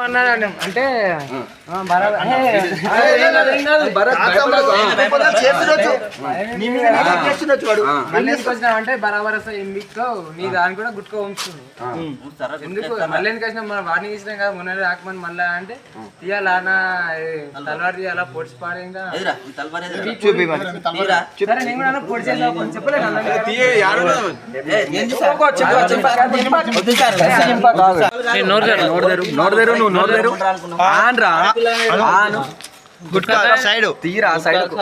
అన్నాడు అంటే అంటే బరాబర్ వస్తాయి ఎందుకు నీ దాని కూడా గుట్టుకో ఉంచుతుంది. ఎందుకు? మళ్ళీ ఎందుకు వచ్చినాం మనం వార్నింగ్ ఇచ్చినాం కదా మొన్న రాకమని మళ్ళీ అంటే తీయాలా నా తలవారు తీయాలా? పొడిచి పాడు ఇంకా చూపి మరి సరే నేను కూడా పొడి చేసా కొంచెం చెప్పలేదు నోడదేరు నువ్వు నోడదేరు ఆన్. రా ఆను సైడ్. తీరా సైడ్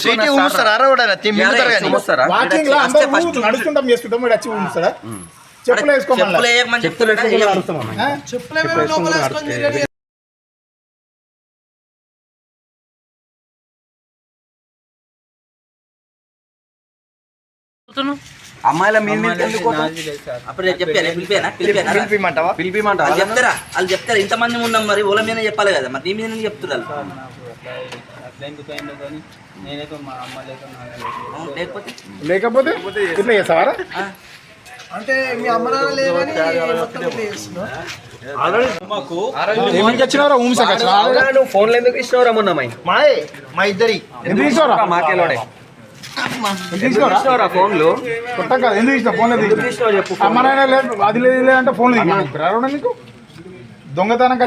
స్వీటీ ఊస్తారా అరవడా మింగుతారు కానీ వస్తారా? వాకింగ్లో అందరూ నడుస్తుంటాం చేసుకుంటాం వీడు వచ్చి ఉంచుతాడా చెప్పులు వేసుకోమన్నా. చెప్తులు అమ్మాయిల మీద మీద ఎందుకు పోతావు? అప్పుడు చెప్పాను పిలిపానా? పిలిపానా? పిలిపిమంటావా? పిలిపిమంటావా? వాళ్ళు చెప్తారా? వాళ్ళు చెప్తారా? ఇంతమంది ఉన్నాం మరి ఓల మీద చెప్పాలి కదా మరి నీ మీద చెప్తున్నారు లేకపోతే? ఇట్లా చేస్తావారా? అంటే మీ అమ్మ నాన్న నువ్వు ఫోన్లు ఎందుకు ఇచ్చినవరా మొన్న మై ఇద్దరి. ఎందుకు తీసుకోరా మాకేలోడే తీసుకోరా ఫోన్లు? ఎందుకు ఫోన్లో చెప్పు నాయన లేదు అది లేదు అంటే ఫోన్లు నీకు? దొంగతనం